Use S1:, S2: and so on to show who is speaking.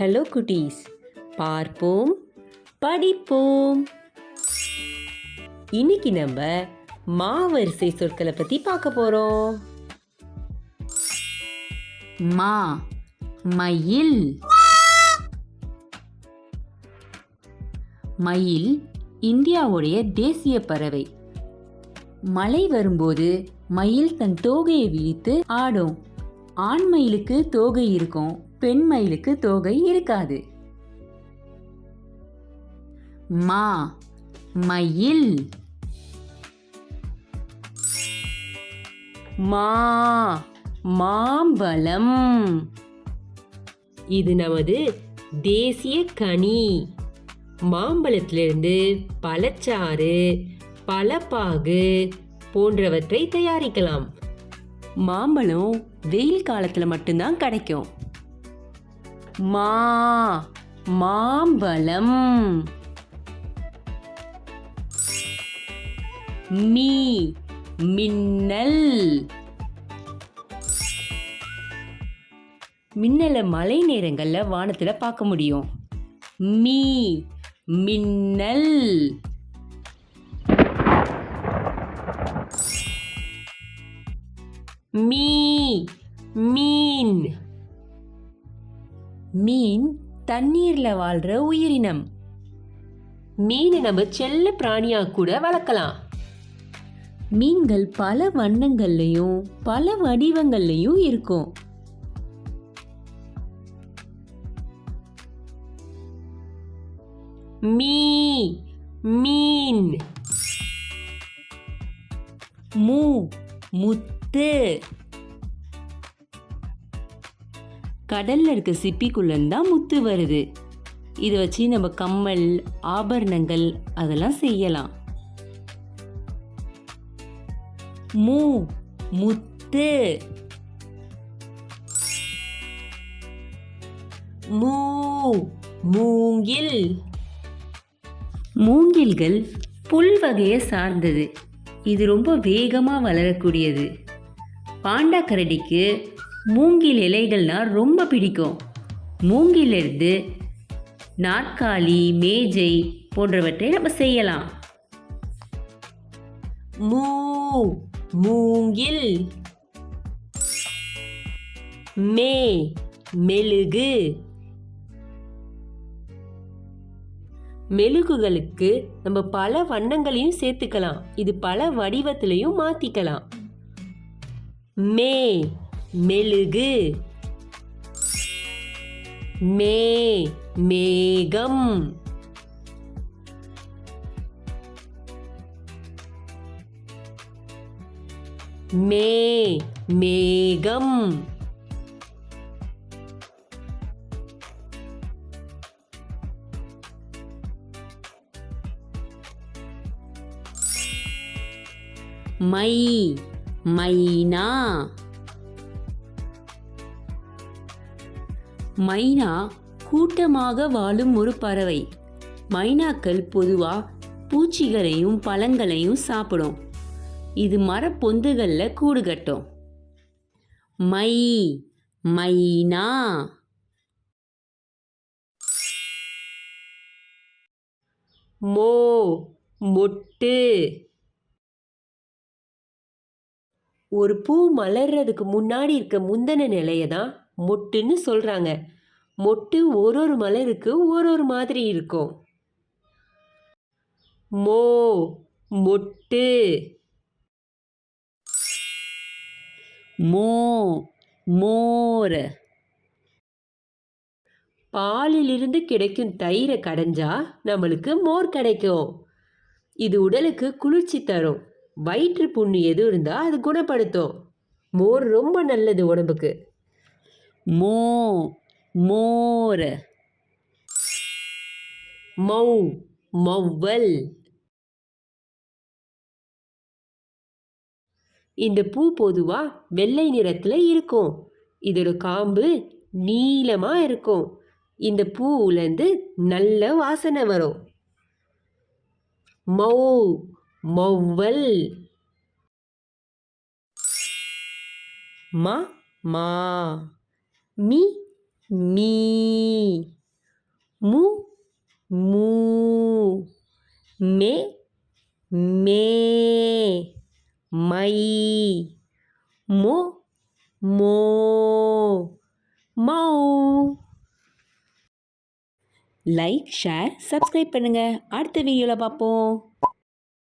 S1: Hello குட்டீஸ் பார்ப்போம் படிப்போம். இன்னைக்கு நம்ம மாவரிசை சொற்களை பத்தி பார்க்க போறோம்.
S2: மா மயில். மயில் இந்தியாவுடைய தேசிய பறவை. மழை வரும்போது மயில் தன் தோகையை விரித்து ஆடும். ஆண் மயிலுக்கு தோகை இருக்கும் பெண் மயிலுக்கு தோகை இருக்காது. மா மயில்.
S1: மா மாம்பழம். இது நமது தேசிய கனி. மாம்பழத்திலிருந்து பழச்சாறு பழப்பாகு போன்றவற்றை தயாரிக்கலாம். மாம்பழம் வெயில் காலத்துல மட்டும்தான் கிடைக்கும். மா மாம்பழம். மீ மின்னல். மின்னலை மழை நேரங்களில் வானத்தில் பார்க்க முடியும். மீ மின்னல். மீ. மீன். மீன் தண்ணீரில் வாழ்கிற உயிரினம். மீனை நம்ம செல்ல பிராணியா கூட வளர்க்கலாம். மீன்கள் பல வண்ணங்கள்லையும் பல வடிவங்கள்லையும் இருக்கும். மீ. மீன். மு. முத்து. கடல்ல இருக்க சிப்பிக்குள்ள தான் முத்து வருது. இதை வச்சு நம்ம கம்மல் ஆபரணங்கள் அதெல்லாம் செய்யலாம். மூ முத்து. மூ மூங்கில். மூங்கில்கள் புல் வகையை சார்ந்தது. இது ரொம்ப வேகமாக வளரக்கூடியது. பாண்டா கரடிக்கு மூங்கில் இலைகள்னால் ரொம்ப பிடிக்கும். மூங்கிலிருந்து நாற்காலி மேஜை போன்றவற்றை நம்ம செய்யலாம். மூ மூங்கில். மே மெழுகு. மெழுகுகளுக்கு நம்ம பல வண்ணங்களையும் சேர்த்துக்கலாம். இது பல வடிவத்திலையும் மாத்திக்கலாம். மே மெழுகு. மே மேகம். மே மேகம். மை மைனா. மைனா கூட்டமாக வாழும் ஒரு பறவை. மைனாக்கள் பொதுவாக பூச்சிகளையும் பழங்களையும் சாப்பிடும். இது மரப்பொந்துகளில் கூடு கட்டும். மை மைனா. மோ மொட்டு. ஒரு பூ மலர்றதுக்கு முன்னாடி இருக்க முந்தின நிலையை தான் மொட்டுன்னு சொல்கிறாங்க மொட்டு ஒரு ஒரு மலருக்கு ஒரு ஒரு மாதிரி இருக்கும். மோ மொட்டு. மோ மோர். பாலிலிருந்து கிடைக்கும் தயிரை கடைஞ்சா நம்மளுக்கு மோர் கிடைக்கும். இது உடலுக்கு குளிர்ச்சி தரும். வயிற்று புண்ணு எது இருந்தால் அது குணப்படுத்தும். மோர் ரொம்ப நல்லது உடம்புக்கு. மோ மோர். மௌ மௌவல் இந்த பூ பொதுவாக வெள்ளை நிறத்தில் இருக்கும். இதோட காம்பு நீளமாக இருக்கும். இந்த பூவுலேருந்து நல்ல வாசனை வரும். மௌ மொவ்வல் மா மா. மி மீ. மு மூ. மே மே. மை. மோ மோ. மௌ.
S2: லைக் ஷேர் சப்ஸ்கிரைப் பண்ணுங்கள் அடுத்த வீடியோவில் பார்ப்போம்